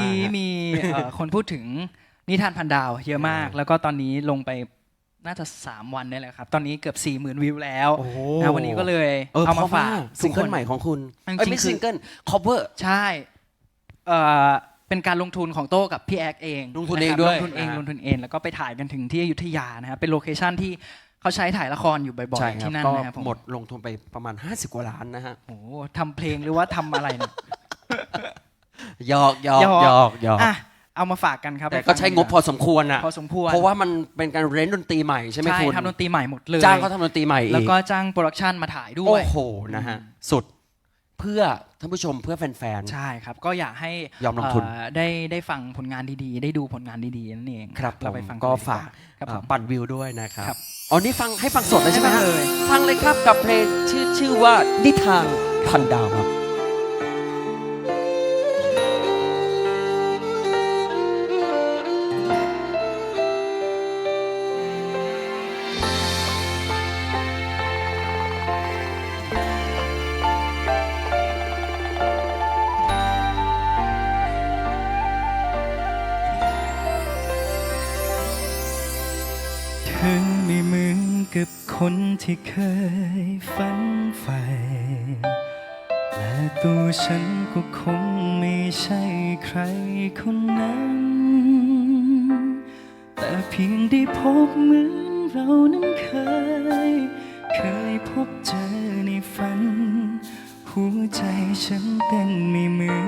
มากกี้ฮะมีเอ่อคนพูดถึงนิทานพันดาวเยอะมาก แล้วก็ตอนนี้ลงไปน่าจะ 3 วันได้แล้วครับ ตอนนี้เกือบ 4 0,000 วิวแล้วโอ้โหนะวันนี้ก็เลยเออเอามาเพระฝากซิงเกิลทุกคนใหม่ของคุณจริงๆเอ้ยไม่คือซิงเกิล cover ใช่เอ่อเป็นการลงทุนของโต้กับพี่แอกเองลงทุนเองะครับด้วยลงทุนเองอ่าลงทุนเองแล้วก็ไปถ่ายกันถึงที่อยุธยานะครับเป็นโลเคชั่นที่เขาใช้ถ่ายละครอยู่บ่อยใช่ๆครับที่นั่นก็นะครับผมหมดลงทุนไปประมาณ 50 กว่าล้านนะฮะโอ้โหทำเพลงหรือว่าทำอะไรเนี่ย หยอกหยอกหยอกหยอกหยอกอะเอามาฝากกันครับแต่ไปก็ฟัใช้งบพอสมควรอะพอสมควรเพราะว่ามันเป็นการเรนดนตรีใหม่ใช่ไหมใช่คุณทำดนตรีใหม่หมดเลยจ้างเขาทำดนตรีใหม่อีกแล้วก็จ้างโปรดักชันมาถ่ายด้วโอ้ยโหนะฮะสุดเพื่อท่านผู้ชมเพื่อแฟนใช่ครับ ก็อยากให้ยอมลงทุนเอ่อได้ได้ฟังผลงานดีๆ ได้ดูผลงานดีๆนั่นเองๆครับเราไปผมฟังก็นเลยดีฝากครับผอ่ามปั่นวิวด้วยนะครับครับอ๋อนี่ฟังให้ฟังสดเลยใช่ไหมให้ฟัฮะงเลยฟังเลยครับกับเพลงชื่อชื่อว่านิทานพันดาวครับ กับคนที่เคยฝันใฝ่และตัวฉันก็คงไม่ใช่ใครคนนั้น แต่เพียงได้พบเหมือนเรานั้นเคย เคยพบเจอในฝัน หัวใจฉันเต้นไม่เหมือน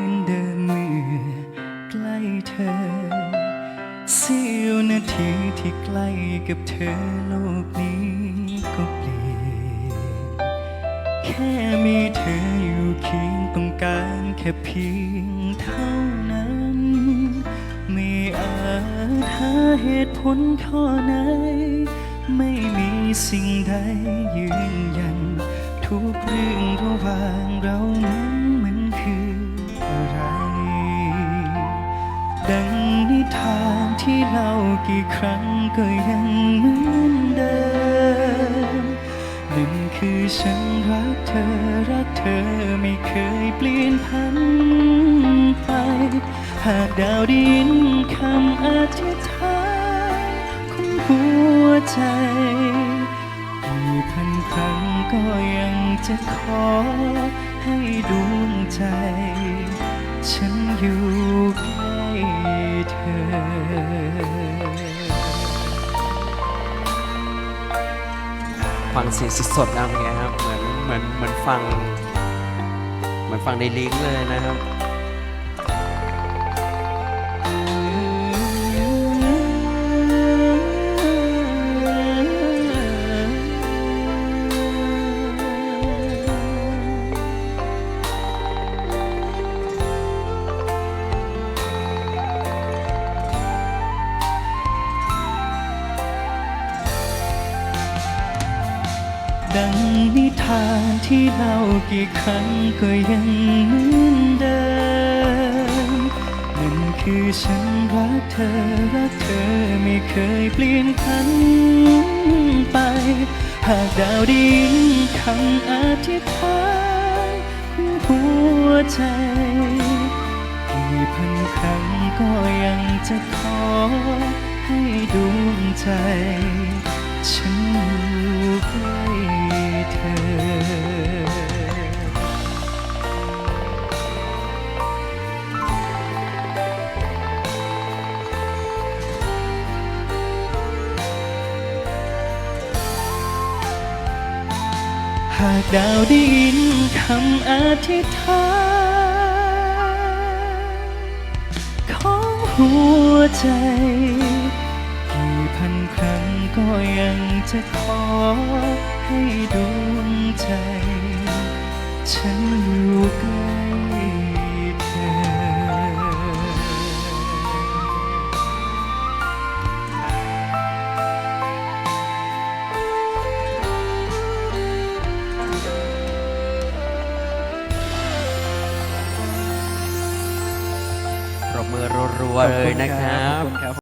วนาทีที่ใกล้กับเธอโลกนี้ก็เปลี่ยน แค่มีเธออยู่เคียงต้องการแค่เพียงเท่านั้น ไม่อาจหาเหตุผลข้อไหน ไม่มีสิ่งใดยืนยัน ทุกเรื่องระหว่างเรานั้นมันคืออะไรดัง ทานที่เล่ากี่ครั้งก็ยังเหมือนเดิมนั่นคือฉันรักเธอรักเธอไม่เคยเปลี่ยนพันไป หากดาวดินคำอธิษฐานของหัวใจกี่พันครั้งก็ยังจะขอให้ดวงใจ ฉัน ฟังเสียงสดๆนะเมื่อกี้ครับเหมือนเหมือนเหมือนฟังเหมือนฟังในลิงก์เลยนะครับ ดังนิทานที่เล่ากี่ครั้งก็ยังเหมือนเดิมนั่นคือฉันรักเธอรักเธอไม่เคยเปลี่ยนพันไป หากดาวดินคำอธิษฐานของหัวใจกี่พันครั้งก็ยังจะขอให้ดวงใจ ฉันอยู่ใกล้เธอหากดาวดินคำอธิษฐานของหัวใจ พันครั้งก็ยังจะขอให้ดวงใจ ฉันอยู่ใกล้เธอ ปรบมือรัวๆเลยนะครับขอบคุณครับ